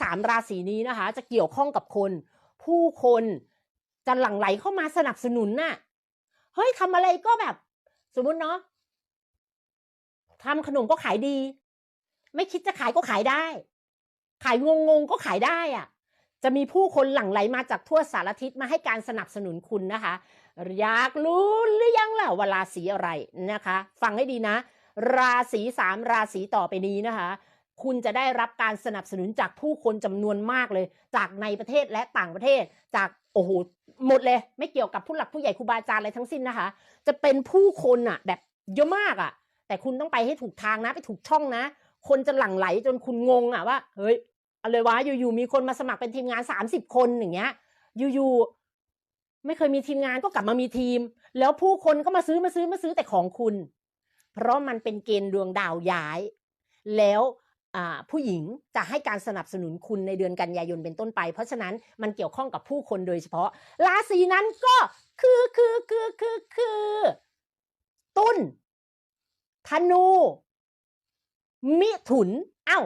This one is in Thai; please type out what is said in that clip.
สามราศีนี้นะคะ จะเกี่ยวข้องกับคน ผู้คนจะหลั่งไหลเข้ามาสนับสนุนน่ะเฮ้ยทำอะไรก็แบบ สมมุติเนาะทำขนมก็ขายดี ไม่คิดจะขายก็ขายได้ ขายงงๆก็ขายได้อะจะมีผู้คนหลั่งไหลมาจากทั่วสารทิศมาให้การสนับสนุนคุณนะคะ อยากรู้หรือยังล่ะว่าราศีอะไรนะคะ ฟังให้ดีนะ ราศีสามราศีต่อไปนี้นะคะ คุณจะได้รับการสนับสนุนจากผู้คนจำนวนมากเลย จากในประเทศและต่างประเทศ จากโอ้โหหมดเลย ไม่เกี่ยวกับผู้หลักผู้ใหญ่ครูบาอาจารย์อะไรทั้งสิ้นนะคะ จะเป็นผู้คนอะแบบเยอะมากอะแต่คุณต้องไปให้ถูกทางนะ ไปถูกช่องนะ คนจะหลั่งไหลจนคุณงงอะว่าเฮ้ยอะไรวะอยู่ๆมีคนมาสมัครเป็นทีมงานสามสิบคนอย่างเงี้ยอยู่ๆไม่เคยมีทีมงานก็กลับมามีทีม แล้วผู้คนก็มาซื้อมาซื้อมาซื้อแต่ของคุณ เพราะมันเป็นเกณฑ์ดวงดาวย้าย แล้ว ผู้หญิงจะให้การสนับสนุนคุณในเดือนกันยายนเป็นต้นไป เพราะฉะนั้นมันเกี่ยวข้องกับผู้คนโดยเฉพาะ ราศีนั้นก็คือคือคือคือคือ ตุลธนู มิถุน เอ้า